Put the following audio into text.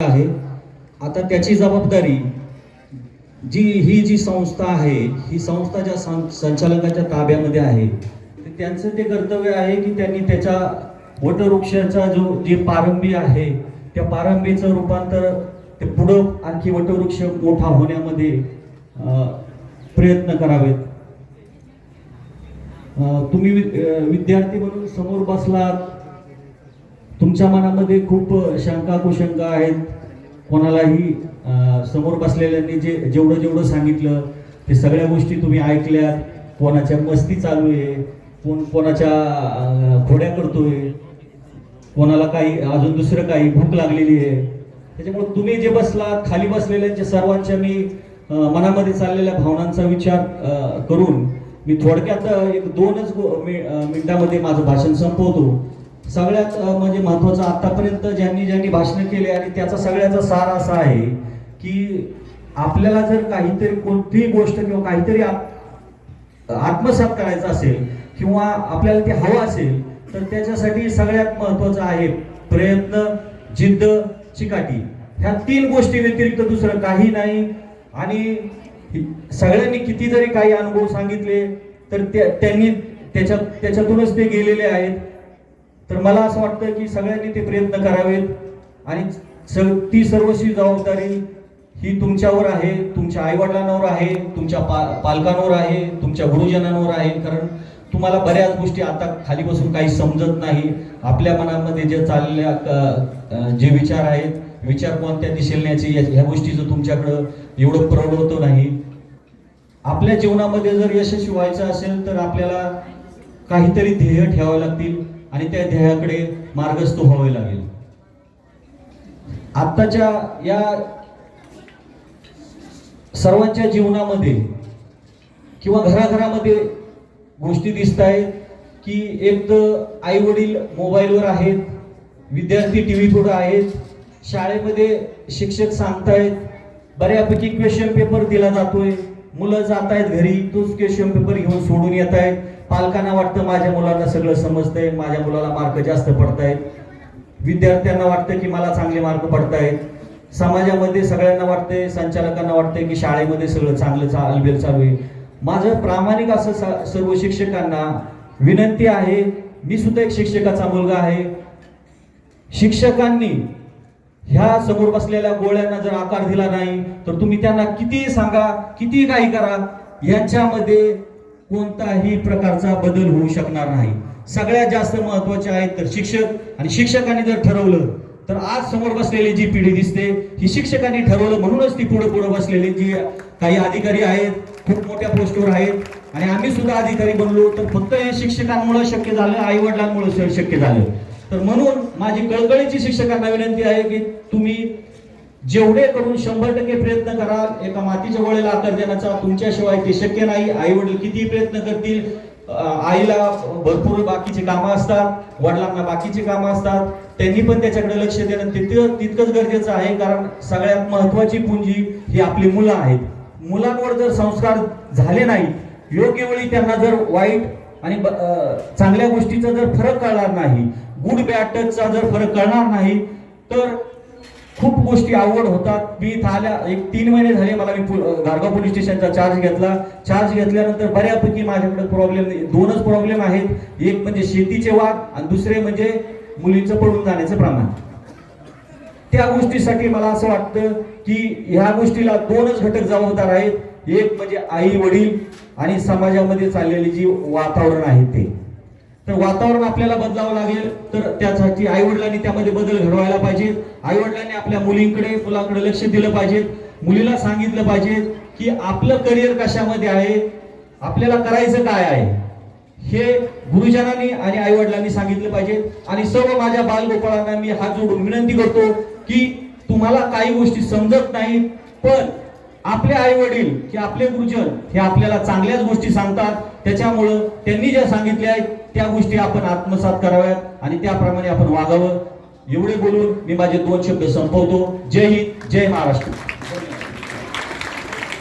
आहे. आता त्याची जबाबदारी जी ही जी संस्था आहे ही संस्था ज्या संचालकाच्या ताब्यामध्ये आहे ते त्यांचं ते कर्तव्य आहे की त्यांनी त्याच्या वटवृक्षाचा जो जे पारंबी आहे त्या पारंबीचं रूपांतर ते पुढं आणखी वटवृक्ष मोठा होण्यामध्ये प्रयत्न करावेत. तुम्ही विद्यार्थी म्हणून समोर बसलात तुमच्या मनामध्ये खूप शंका कुशंका आहेत. कोणालाही समोर बसलेल्यांनी जे जेवढं जेवढं सांगितलं ते सगळ्या गोष्टी तुम्ही ऐकल्यात कोणाच्या मस्ती चालू आहे कोण कोणाच्या घोड्या खोड्या करतोय कोणाला काही अजून दुसरं काही भूक लागलेली आहे. त्याच्यामुळे तुम्ही जे बसलात खाली बसलेल्यांच्या सर्वांच्या मी मनामध्ये चाललेल्या भावनांचा विचार करून मी थोडक्यात एक दोनच गो- मि- मिनिटामध्ये माझं भाषण संपवतो. सगळ्यात म्हणजे महत्वाचं आतापर्यंत ज्यांनी ज्यांनी भाषण केले आणि त्याचा सगळ्याचा सार असा आहे की आपल्याला जर काहीतरी कोणतीही गोष्ट किंवा काहीतरी आप- आत्मसात करायचं असेल किंवा आपल्याला ते हवं असेल तर त्याच्यासाठी सगळ्यात महत्वाचं आहे प्रयत्न जिद्द चिकाटी. ह्या तीन गोष्टी व्यतिरिक्त दुसरं काही नाही. आणि सगळ्यांनी किती जरी काही अनुभव सांगितले तर त्यांनी त्याच्या त्याच्यातूनच ते गेलेले आहेत. तर मला असं वाटतं की सगळ्यांनी ते प्रयत्न करावेत आणि स- ती सर्वस्वी जबाबदारी ही तुमच्यावर आहे तुमच्या आईवडिलांवर आहे तुमच्या पा पालकांवर आहे तुमच्या गुरुजनांवर आहे. कारण तुम्हाला बऱ्याच गोष्टी आता खाली बसून काही समजत नाही. आपल्या मनामध्ये जे चाललेल्या जे विचार आहेत विचार कोणत्या दिशेने न्यायचे ह्या गोष्टीचं तुमच्याकडं एवढं प्रवृत्त नाही. आपल्या जीवनामध्ये जर यशस्वी व्हायचं असेल तर आपल्याला काहीतरी ध्येय ठेवावे लागतील. आणि त्या ध्येयाकडे मार्गस्थ व्हावे लागेल. आत्ताच्या या सर्वांच्या जीवनामध्ये किंवा घराघरामध्ये गोष्टी दिसत आहेत की एक तर आई वडील मोबाईलवर आहेत विद्यार्थी टी व्ही पुढे आहेत शाळेमध्ये शिक्षक सांगतायत बऱ्यापैकी क्वेश्चन पेपर दिला जातोय मुलं जात आहेत घरी तोच क्वेश्चन पेपर घेऊन सोडून येत आहेत पालकांना वाटतं माझ्या मुलांना सगळं समजतंय माझ्या मुलाला मार्क जास्त पडतायत. विद्यार्थ्यांना वाटतं की मला चांगले मार्क पडतायत. समाजामध्ये सगळ्यांना वाटतंय संचालकांना वाटतंय की शाळेमध्ये सगळं चांगलं चालबेल चालू आहे. माझं प्रामाणिक असं स- सर्व शिक्षकांना विनंती आहे मी सुद्धा एक शिक्षकाचा मुलगा आहे. शिक्षकांनी ह्या समोर बसलेल्या गोळ्यांना जर आकार दिला नाही तर तुम्ही त्यांना कितीही सांगा किती काही करा यांच्यामध्ये कोणताही प्रकारचा बदल होऊ शकणार नाही. सगळ्यात जास्त महत्त्वाचे आहेत तर शिक्षक. आणि शिक्षकांनी जर ठरवलं तर आज समोर बसलेली जी पिढी दिसते ही शिक्षकांनी ठरवलं म्हणूनच ती पुढे पुढे बसलेली जी काही अधिकारी आहेत खूप मोठ्या पोस्टवर आहेत. आणि आम्ही सुद्धा अधिकारी बनलो तर फक्त हे शिक्षकांमुळे शक्य झालं आई वडिलांमुळे शक्य झालं. तर म्हणून माझी कळकळीची शिक्षकांना विनंती आहे की तुम्ही जेवढे करून शंभर टक्के प्रयत्न कराल एका मातीच्या गोळ्याला आकार देण्याचा तुमच्याशिवाय ते शक्य नाही. आई वडील किती प्रयत्न करतील? आईला भरपूर बाकीची कामं असतात वडिलांना बाकीची कामं असतात. त्यांनी पण त्याच्याकडे लक्ष देणं तितकं तितकंच गरजेचं आहे कारण सगळ्यात महत्वाची पुंजी ही आपली मुलं आहेत. मुलांवर जर संस्कार झाले नाही योग्य वेळी त्यांना जर वाईट आणि चांगल्या गोष्टीचा जर फरक कळणार नाही गुड बॅटचा जर फरक कळणार नाही तर खूप गोष्टी आवड होतात. मी इथं आल्या एक तीन महिने झाले मला मी धारगाव पोलीस स्टेशनचा चार्ज घेतला. चार्ज घेतल्यानंतर बऱ्यापैकी माझ्याकडे प्रॉब्लेम दोनच प्रॉब्लेम आहेत. एक म्हणजे शेतीचे वाद आणि दुसरे म्हणजे मुलींचं पडून जाण्याचं प्रमाण. त्या गोष्टीसाठी मला असं वाटतं की ह्या गोष्टीला दोनच घटक जबाबदार आहेत. एक म्हणजे आई वडील आणि समाजामध्ये चाललेली जी वातावरण आहे ते. तर वातावरण आपल्याला बदलावं लागेल. तर त्यासाठी आई वडिलांनी त्यामध्ये बदल घडवायला पाहिजे आई वडिलांनी आपल्या मुलींकडे मुलाकडे लक्ष दिलं पाहिजे मुलीला सांगितलं पाहिजे की आपलं करिअर कशामध्ये आहे? आपल्याला करायचं काय आहे? हे गुरुजनांनी आणि आई वडिलांनी सांगितलं पाहिजे. आणि सर्व माझ्या बालगोपाळांना मी हात जोडून विनंती करतो की तुम्हाला काही गोष्टी समजत नाही पण आपले आई वडील की आपले गुरुजन हे आपल्याला चांगल्याच गोष्टी सांगतात. त्याच्यामुळं त्यांनी ज्या सांगितल्या आहेत त्या गोष्टी आपण आत्मसात कराव्यात आणि त्याप्रमाणे आपण वागावं. एवढे बोलून मी माझे दोन शब्द संपवतो. जय हिंद जय महाराष्ट्र.